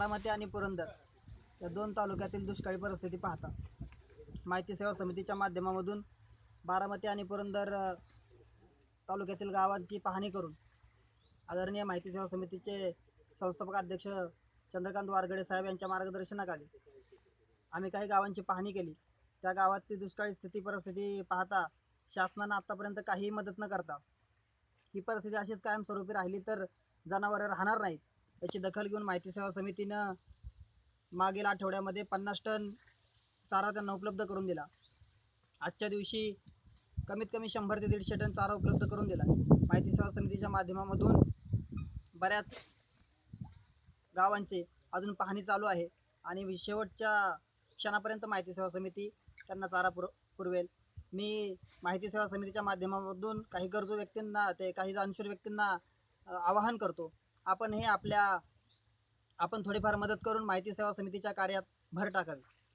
बारामती आणि पुरंदर या दोन तालुक्यातील दुष्काळी परिस्थिती पाहता. माहिती सेवा समितीच्या माध्यमामधून बारामती आणि पुरंदर तालुक्यातील गावांची पाहणी करून आदरणीय माहिती सेवा समितीचे संस्थापक अध्यक्ष चंद्रकांत वारगडे साहेब यांच्या मार्गदर्शनाखाली आम्ही काही गावांची पाहणी केली. त्या गावातली दुष्काळी स्थिती परिस्थिती पाहता शासनानं आत्तापर्यंत काहीही मदत न करता ही परिस्थिती अशीच कायमस्वरूपी राहिली तर जनावरं राहणार नाहीत. याची दखल घेऊन माहिती सेवा समितीनं मागील आठवड्यामध्ये पन्नास टन चारा त्यांना उपलब्ध करून दिला. आजच्या दिवशी कमीत कमी शंभर ते दीडशे टन चारा उपलब्ध करून दिला. माहिती सेवा समितीच्या माध्यमामधून बऱ्याच गावांचे अजून पाहणी चालू आहे आणि शेवटच्या क्षणापर्यंत माहिती सेवा समिती त्यांना चारा पुर पुरवेल. मी माहिती सेवा समितीच्या माध्यमामधून काही गरजू व्यक्तींना ते काही दानशूर व्यक्तींना आवाहन करतो आपण हे आपल्या आपण थोडीफार मदत करून माहिती सेवा समितीच्या कार्यात भर टाकावी.